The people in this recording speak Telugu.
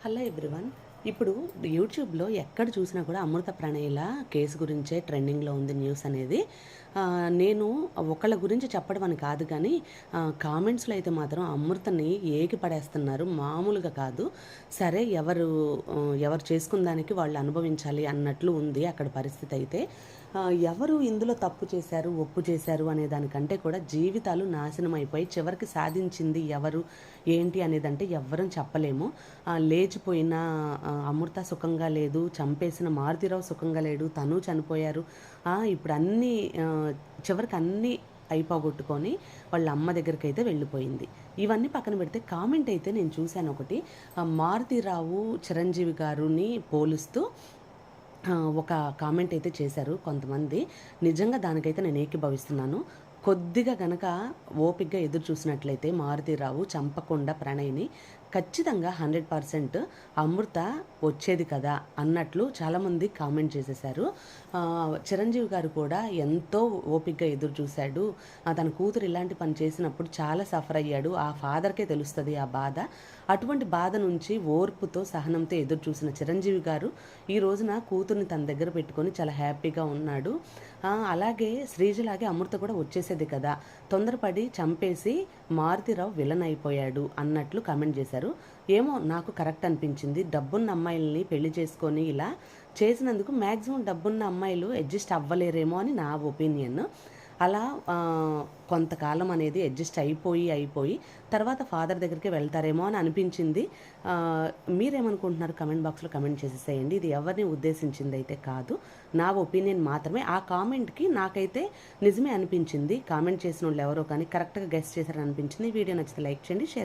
హలో ఎవ్రీవన్ ఇప్పుడు యూట్యూబ్లో ఎక్కడ చూసినా కూడా అమృత ప్రణయల కేసు గురించే ట్రెండింగ్లో ఉంది న్యూస్ అనేది. నేను ఒకళ్ళ గురించి చెప్పడం అని కాదు కానీ కామెంట్స్లో అయితే మాత్రం అమృతని ఏకి పడేస్తున్నారు. మామూలుగా కాదు. సరే ఎవరు ఎవరు చేసుకున్న దానికి వాళ్ళు అనుభవించాలి అన్నట్లు ఉంది అక్కడ పరిస్థితి అయితే. ఎవరు ఇందులో తప్పు చేశారు ఒప్పు చేశారు అనే దానికంటే కూడా జీవితాలు నాశనం అయిపోయి చివరికి సాధించింది ఎవరు ఏంటి అనేదంటే ఎవ్వరం చెప్పలేము. లేచిపోయిన అమృత సుఖంగా లేదు చంపేసిన మారుతిరావు సుఖంగా లేడు తను చనిపోయారు. ఇప్పుడు అన్నీ చివరికి అన్నీ అయిపోగొట్టుకొని వాళ్ళ అమ్మ దగ్గరికి అయితే వెళ్ళిపోయింది. ఇవన్నీ పక్కన పెడితే కామెంట్ అయితే నేను చూశాను ఒకటి. మారుతిరావు చిరంజీవి గారుని పోలుస్తూ ఒక కామెంట్ అయితే చేశారు కొంతమంది. నిజంగా దానికైతే నేను ఏకీభవిస్తున్నాను. కొద్దిగా గనక ఓపిక్గా ఎదురు చూసినట్లయితే మారుతిరావు చంపకుండా ప్రణయ్ని ఖచ్చితంగా హండ్రెడ్ పర్సెంట్ అమృత వచ్చేది కదా అన్నట్లు చాలామంది కామెంట్ చేసేశారు. చిరంజీవి గారు కూడా ఎంతో ఓపిక్గా ఎదురు చూశాడు. ఆ, తన కూతురు ఇలాంటి పని చేసినప్పుడు చాలా సఫర్ అయ్యాడు. ఆ ఫాదర్కే తెలుస్తుంది ఆ బాధ. అటువంటి బాధ నుంచి ఓర్పుతో సహనంతో ఎదురు చూసిన చిరంజీవి గారు ఈ రోజున కూతుర్ని తన దగ్గర పెట్టుకొని చాలా హ్యాపీగా ఉన్నాడు. అలాగే శ్రీజలాగే అమృత కూడా వచ్చేసేది కదా. తొందరపడి చంపేసి మారుతిరావు విలన్ అయిపోయాడు అన్నట్లు కామెంట్ చేశారు. ఏమో నాకు కరెక్ట్ అనిపించింది. డబ్బున్న అమ్మాయిల్ని పెళ్ళి చేసుకొని ఇలా చేసినందుకు మ్యాక్సిమం డబ్బున్న అమ్మాయిలు అడ్జస్ట్ అవ్వలేరేమో అని నా ఒపీనియన్. అలా కొంతకాలం అనేది అడ్జస్ట్ అయిపోయి అయిపోయి తర్వాత ఫాదర్ దగ్గరికి వెళ్తారేమో అని అనిపించింది. మీరేమనుకుంటున్నారు? కమెంట్ బాక్స్లో కమెంట్ చేసేసేయండి ఇది ఎవరిని ఉద్దేశించింది అయితే కాదు. నా ఒపీనియన్ మాత్రమే. ఆ కామెంట్కి నాకైతే నిజమే అనిపించింది. కామెంట్ చేసిన వాళ్ళు ఎవరో కానీ కరెక్ట్గా గెస్ట్ చేశారని అనిపించింది. వీడియో నచ్చితే లైక్ చేయండి షేర్